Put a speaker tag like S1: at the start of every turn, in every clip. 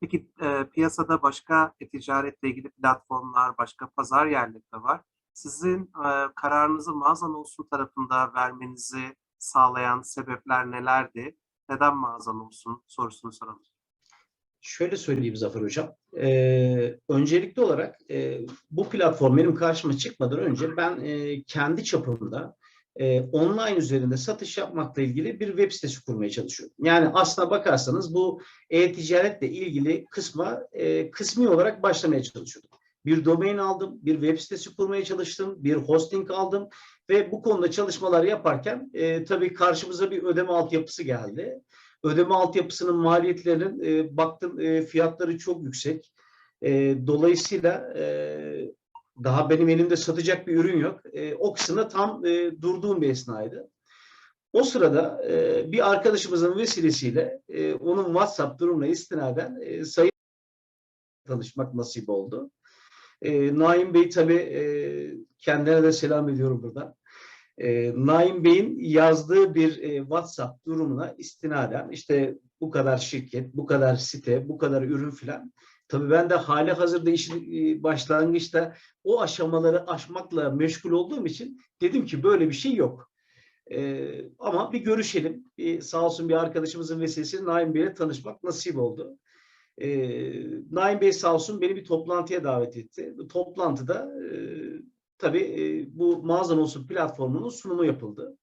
S1: Peki e, piyasada başka e-ticaretle ilgili platformlar, başka pazar yerleri de var. Sizin e, kararınızı mağazan olsun tarafında vermenizi sağlayan sebepler nelerdi? Neden mağazan olsun sorusunu soralım.
S2: Şöyle söyleyeyim Zafer Hocam. Ee, öncelikli olarak e, bu platform benim karşıma çıkmadan önce ben e, kendi çapımda e, online üzerinde satış yapmakla ilgili bir web sitesi kurmaya çalışıyorum. Yani aslına bakarsanız bu e-ticaretle ilgili kısma e, kısmi olarak başlamaya çalışıyordum. Bir domain aldım, bir web sitesi kurmaya çalıştım, bir hosting aldım ve bu konuda çalışmalar yaparken e, tabii karşımıza bir ödeme altyapısı geldi ödeme altyapısının maliyetlerinin e, baktım e, fiyatları çok yüksek. E, dolayısıyla e, daha benim elimde satacak bir ürün yok. E, o tam e, durduğum bir esnaydı. O sırada e, bir arkadaşımızın vesilesiyle e, onun WhatsApp durumuna istinaden e, sayı tanışmak nasip oldu. E, Naim Bey tabii e, kendine de selam ediyorum buradan e, Naim Bey'in yazdığı bir e, WhatsApp durumuna istinaden işte bu kadar şirket, bu kadar site, bu kadar ürün filan. Tabii ben de hali hazırda işin e, başlangıçta o aşamaları aşmakla meşgul olduğum için dedim ki böyle bir şey yok. E, ama bir görüşelim. Bir, sağ olsun bir arkadaşımızın vesilesiyle Naim Bey'le tanışmak nasip oldu. E, Naim Bey sağ olsun beni bir toplantıya davet etti. Bu toplantıda e, tabii e, bu mağazan olsun platformunun sunumu yapıldı.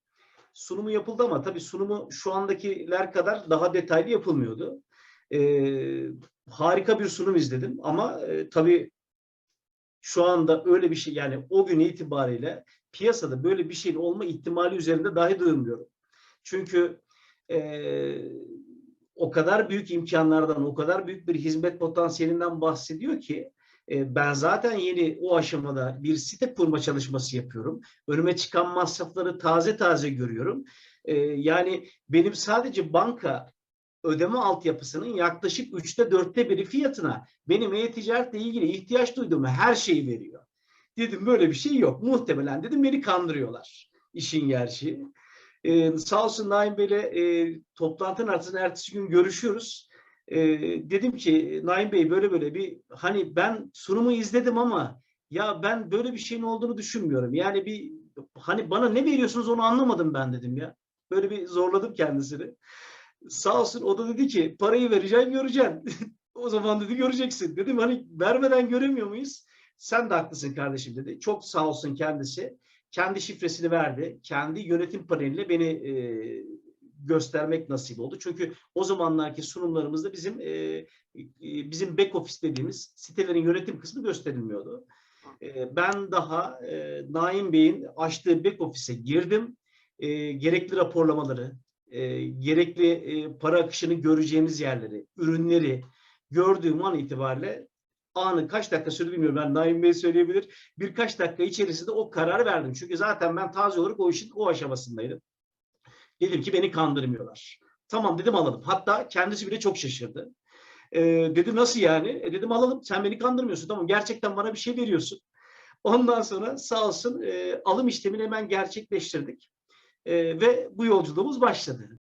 S2: Sunumu yapıldı ama tabii sunumu şu andakiler kadar daha detaylı yapılmıyordu. E, harika bir sunum izledim ama e, tabii şu anda öyle bir şey yani o gün itibariyle piyasada böyle bir şeyin olma ihtimali üzerinde dahi durmuyorum. Çünkü e, o kadar büyük imkanlardan, o kadar büyük bir hizmet potansiyelinden bahsediyor ki e, ben zaten yeni o aşamada bir site kurma çalışması yapıyorum. Önüme çıkan masrafları taze taze görüyorum. E, yani benim sadece banka ödeme altyapısının yaklaşık üçte dörtte biri fiyatına benim e-ticaretle ilgili ihtiyaç duyduğum her şeyi veriyor. Dedim böyle bir şey yok. Muhtemelen dedim beni kandırıyorlar. İşin gerçeği. Ee, sağ olsun Naim Bey'le e, toplantının ertesi, ertesi gün görüşüyoruz. Ee, dedim ki Naim Bey böyle böyle bir hani ben sunumu izledim ama ya ben böyle bir şeyin olduğunu düşünmüyorum. Yani bir hani bana ne veriyorsunuz onu anlamadım ben dedim ya. Böyle bir zorladım kendisini. Sağ olsun o da dedi ki parayı vereceğim göreceksin. o zaman dedi göreceksin. Dedim hani vermeden göremiyor muyuz? Sen de haklısın kardeşim dedi. Çok sağ olsun kendisi. Kendi şifresini verdi. Kendi yönetim paneliyle beni e, göstermek nasip oldu. Çünkü o zamanlarki sunumlarımızda bizim e, e, bizim back office dediğimiz sitelerin yönetim kısmı gösterilmiyordu. E, ben daha e, Naim Bey'in açtığı back office'e girdim. E, gerekli raporlamaları, e, gerekli e, para akışını göreceğimiz yerleri, ürünleri gördüğüm an itibariyle anı kaç dakika sürdü bilmiyorum. Ben Naim Bey söyleyebilir. Birkaç dakika içerisinde o kararı verdim. Çünkü zaten ben taze olarak o işin o aşamasındaydım. Dedim ki beni kandırmıyorlar. Tamam dedim alalım. Hatta kendisi bile çok şaşırdı. Ee, dedim nasıl yani? E, dedim alalım. Sen beni kandırmıyorsun. Tamam gerçekten bana bir şey veriyorsun. Ondan sonra sağ olsun e, alım işlemini hemen gerçekleştirdik. Ve bu yolculuğumuz başladı.